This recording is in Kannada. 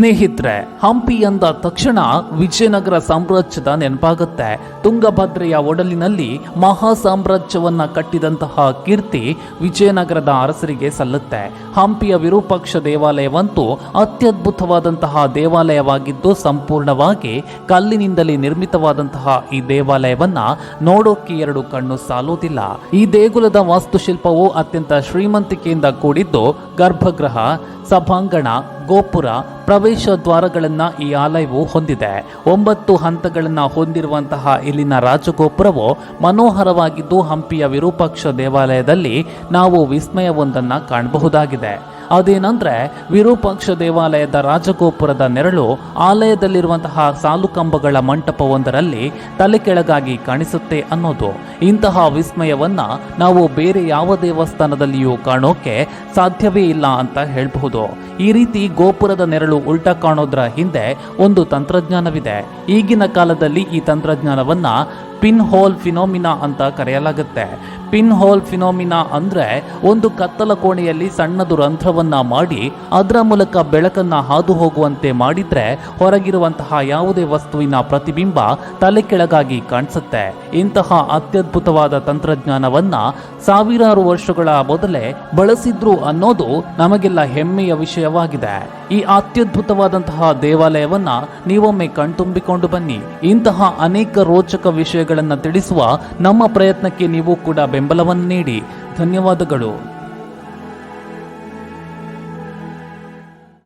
ಸ್ನೇಹಿತರೆ, ಹಂಪಿ ಅಂದ ತಕ್ಷಣ ವಿಜಯನಗರ ಸಾಮ್ರಾಜ್ಯದ ನೆನಪಾಗುತ್ತೆ. ತುಂಗಭದ್ರೆಯ ಒಡಲಿನಲ್ಲಿ ಮಹಾ ಸಾಮ್ರಾಜ್ಯವನ್ನ ಕಟ್ಟಿದಂತಹ ಕೀರ್ತಿ ವಿಜಯನಗರದ ಅರಸರಿಗೆ ಸಲ್ಲುತ್ತೆ. ಹಂಪಿಯ ವಿರೂಪಾಕ್ಷ ದೇವಾಲಯವಂತೂ ಅತ್ಯದ್ಭುತವಾದಂತಹ ದೇವಾಲಯವಾಗಿದ್ದು ಸಂಪೂರ್ಣವಾಗಿ ಕಲ್ಲಿನಿಂದಲೇ ನಿರ್ಮಿತವಾದಂತಹ ಈ ದೇವಾಲಯವನ್ನ ನೋಡೋಕೆ ಎರಡು ಕಣ್ಣು ಸಾಲೋದಿಲ್ಲ ಈ ದೇಗುಲದ ವಾಸ್ತುಶಿಲ್ಪವು ಅತ್ಯಂತ ಶ್ರೀಮಂತಿಕೆಯಿಂದ ಕೂಡಿದ್ದು ಗರ್ಭಗೃಹ, ಸಭಾಂಗಣ ಗೋಪುರ ಪ್ರವೇಶ ದ್ವಾರಗಳನ್ನು ಈ ಆಲಯವು ಹೊಂದಿದೆ. ಒಂಬತ್ತು ಹಂತಗಳನ್ನು ಹೊಂದಿರುವಂತಹ ಇಲ್ಲಿನ ರಾಜಗೋಪುರವು ಮನೋಹರವಾಗಿದ್ದು ಹಂಪಿಯ ವಿರೂಪಾಕ್ಷ ದೇವಾಲಯದಲ್ಲಿ ನಾವು ವಿಸ್ಮಯವೊಂದನ್ನು ಕಾಣಬಹುದಾಗಿದೆ. ಅದೇನಂದ್ರೆ ವಿರೂಪಾಕ್ಷ ದೇವಾಲಯದ ರಾಜಗೋಪುರದ ನೆರಳು ಆಲಯದಲ್ಲಿರುವಂತಹ ಸಾಲುಕಂಬಗಳ ಮಂಟಪವೊಂದರಲ್ಲಿ ತಲೆ ಕೆಳಗಾಗಿ ಕಾಣಿಸುತ್ತೆ ಅನ್ನೋದು. ಇಂತಹ ವಿಸ್ಮಯವನ್ನ ನಾವು ಬೇರೆ ಯಾವ ದೇವಸ್ಥಾನದಲ್ಲಿಯೂ ಕಾಣೋಕೆ ಸಾಧ್ಯವೇ ಇಲ್ಲ ಅಂತ ಹೇಳಬಹುದು. ಈ ರೀತಿ ಗೋಪುರದ ನೆರಳು ಉಲ್ಟಾ ಕಾಣೋದ್ರ ಹಿಂದೆ ಒಂದು ತಂತ್ರಜ್ಞಾನವಿದೆ. ಈಗಿನ ಕಾಲದಲ್ಲಿ ಈ ತಂತ್ರಜ್ಞಾನವನ್ನ ಪಿನ್ ಹೋಲ್ ಫಿನೋಮಿನಾ ಅಂತ ಕರೆಯಲಾಗುತ್ತೆ. ಪಿನ್ ಹೋಲ್ ಫಿನೋಮಿನಾ ಅಂದ್ರೆ ಒಂದು ಕತ್ತಲ ಕೋಣೆಯಲ್ಲಿ ಸಣ್ಣದು ರಂಧ್ರವನ್ನ ಮಾಡಿ ಅದರ ಮೂಲಕ ಬೆಳಕನ್ನ ಹಾದು ಹೋಗುವಂತೆ ಮಾಡಿದ್ರೆ ಹೊರಗಿರುವಂತಹ ಯಾವುದೇ ವಸ್ತುವಿನ ಪ್ರತಿಬಿಂಬ ತಲೆ ಕೆಳಗಾಗಿ ಕಾಣಿಸುತ್ತೆ. ಇಂತಹ ಅತ್ಯದ್ಭುತವಾದ ತಂತ್ರಜ್ಞಾನವನ್ನ ಸಾವಿರಾರು ವರ್ಷಗಳ ಮೊದಲೇ ಬಳಸಿದ್ರು ಅನ್ನೋದು ನಮಗೆಲ್ಲ ಹೆಮ್ಮೆಯ ವಿಷಯವಾಗಿದೆ. ಈ ಅತ್ಯದ್ಭುತವಾದಂತಹ ದೇವಾಲಯವನ್ನ ನೀವೊಮ್ಮೆ ಕಣ್ತುಂಬಿಕೊಂಡು ಬನ್ನಿ. ಇಂತಹ ಅನೇಕ ರೋಚಕ ವಿಷಯಗಳನ್ನು ತಿಳಿಸುವ ನಮ್ಮ ಪ್ರಯತ್ನಕ್ಕೆ ನೀವು ಕೂಡ ಬೆಂಬಲವನ್ನು ನೀಡಿ ಧನ್ಯವಾದಗಳು.